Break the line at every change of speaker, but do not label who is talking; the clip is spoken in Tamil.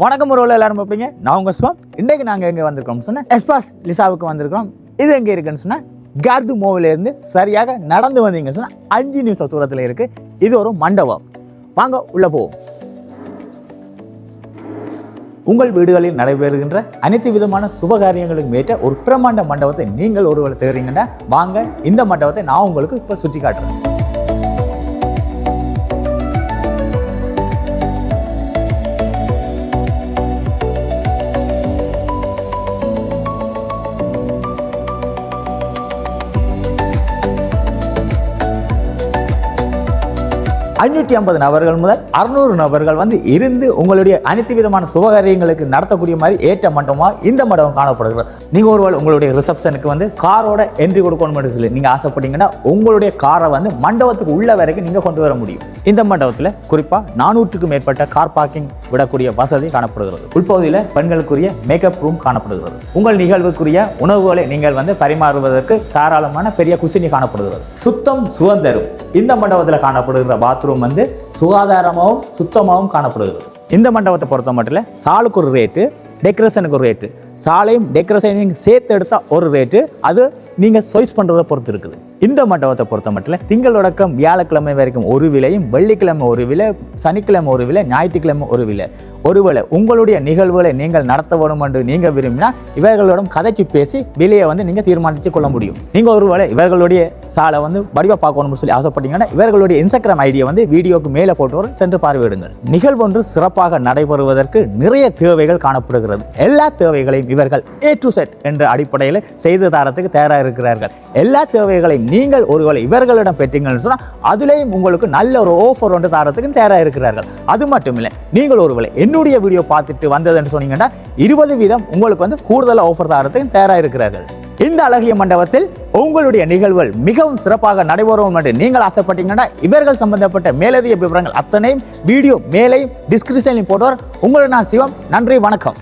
வணக்கம் உறவுல எல்லாரும் பார்ப்பீங்க நான் உங்க சுவம் இன்றைக்கு நாங்கள் எங்கே வந்திருக்கோம்னு சொன்னேன். எஸ்பாஸ் லிசாவுக்கு வந்திருக்கிறோம். இது எங்கே இருக்குன்னு சொன்னால் கார்து மூவிலேருந்து சரியாக நடந்து வந்தீங்கன்னு சொன்னால் அஞ்சு நிமிஷம் தூரத்தில் இருக்கு. இது ஒரு மண்டபம். வாங்க உள்ள போவோம். உங்கள் வீடுகளில் நடைபெறுகின்ற அனைத்து விதமான சுபகாரியங்களுக்கும் ஏற்ற ஒரு பிரமாண்ட மண்டபத்தை நீங்கள் ஒருவர் தேடுறீங்கன்னா வாங்க இந்த மண்டபத்தை நான் உங்களுக்கு இப்போ சுற்றி காட்டுறேன் ஐநூற்றி ஐம்பது நபர்கள் முதல் அறுநூறு நபர்கள் வந்து இருந்து உங்களுடைய அனைத்து விதமான சுபகாரியங்களுக்கு நடத்தக்கூடிய மாதிரி ஏற்ற மண்டபமாக இந்த மண்டபம் காணப்படுகிறது. நீங்கள் ஒருவேளை உங்களுடைய ரிசப்ஷனுக்கு வந்து காரோட என்ட்ரி கொடுக்கணும் சொல்லி நீங்கள் ஆசைப்பட்டீங்கன்னா உங்களுடைய காரை வந்து மண்டபத்துக்கு உள்ள வரைக்கும் நீங்கள் கொண்டு வர முடியும். இந்த மண்டபத்தில் குறிப்பாக நானூற்றுக்கும் மேற்பட்ட கார் பார்க்கிங் விடக்கூடிய வசதி காணப்படுகிறது. உள்பகுதியில் பெண்களுக்குரிய மேக்கப் ரூம் காணப்படுகிறது. உங்கள் நிகழ்வுக்குரிய உணவுகளை நீங்கள் வந்து பரிமாறுவதற்கு தாராளமான பெரிய குசினி காணப்படுகிறது. சுத்தம் சுதந்திரம் இந்த மண்டபத்தில் காணப்படுகிற பாத்ரூம் வந்து சுகாதாரமாகவும் சுத்தமாகவும் காணப்படுகிறது. இந்த மண்டபத்தை பொறுத்த மட்டும் சாலுக்கு ஒரு ரேட்டு டெக்கரேஷனுக்கு ஒரு ரேட்டு சாலையும் டெக்கரேஷனையும் சேர்த்து எடுத்தால் ஒரு ரேட்டு அது நீங்கள் சாய்ஸ் பண்ணுறதை பொறுத்து இருக்குது. இந்த மண்டபத்தை பொறுத்த மட்டும் திங்கள் தொடக்கம் வியாழக்கிழமை வரைக்கும் ஒரு விலையும் வெள்ளிக்கிழமை ஒரு விலை சனிக்கிழமை ஒரு விலை ஞாயிற்றுக்கிழமை ஒரு விலை. ஒருவேளை உங்களுடைய நிகழ்வுகளை நீங்கள் நடத்த வேணும் என்று நீங்கள் விரும்பினா இவர்களிடம் கதைச்சு பேசி விலையை வந்து நீங்கள் தீர்மானித்து கொள்ள முடியும். நீங்கள் ஒருவேளை இவர்களுடைய சாலை வந்து வடிவ பார்க்கணும்னு சொல்லி ஆசைப்பட்டீங்கன்னா இவர்களுடைய இன்ஸ்டாகிராம் ஐடியை வந்து வீடியோக்கு மேலே போட்டு சென்று பார்வையிடுங்கள். நிகழ்வொன்று சிறப்பாக நடைபெறுவதற்கு நிறைய தேவைகள் காணப்படுகிறது. எல்லா தேவைகளையும் இவர்கள் ஏ டு செட் என்ற அடிப்படையில் செய்து தரத்துக்கு தயாராக இருக்கிறார்கள். எல்லா தேவைகளையும் நீங்கள் ஒருவேளை இவர்களிடம் பெற்றீங்கன்னு சொன்னால் அதுலேயும் உங்களுக்கு நல்ல ஒரு ஓஃபர் ஒன்று தரத்துக்கு தயாராக இருக்கிறார்கள். அது மட்டும் இல்லை நீங்கள் ஒருவேளை என்னுடைய வீடியோ பார்த்துட்டு வந்ததுன்னு சொன்னீங்கன்னா இருபது வீதம் உங்களுக்கு வந்து கூடுதல் ஆஃபர் தரத்துக்கு தயாராக இருக்கிறார்கள். இந்த அழகிய மண்டபத்தில் உங்களுடைய நிகழ்வுகள் மிகவும் சிறப்பாக நடைபெறும் என்று நீங்கள் ஆசைப்பட்டீங்கன்னா இவர்கள் சம்பந்தப்பட்ட மேலதிக விவரங்கள் அத்தனையும் வீடியோ மேலேயும் டிஸ்கிரிப்ஷன்லையும் போடுவார். உங்களை நான் சிவம் நன்றி வணக்கம்.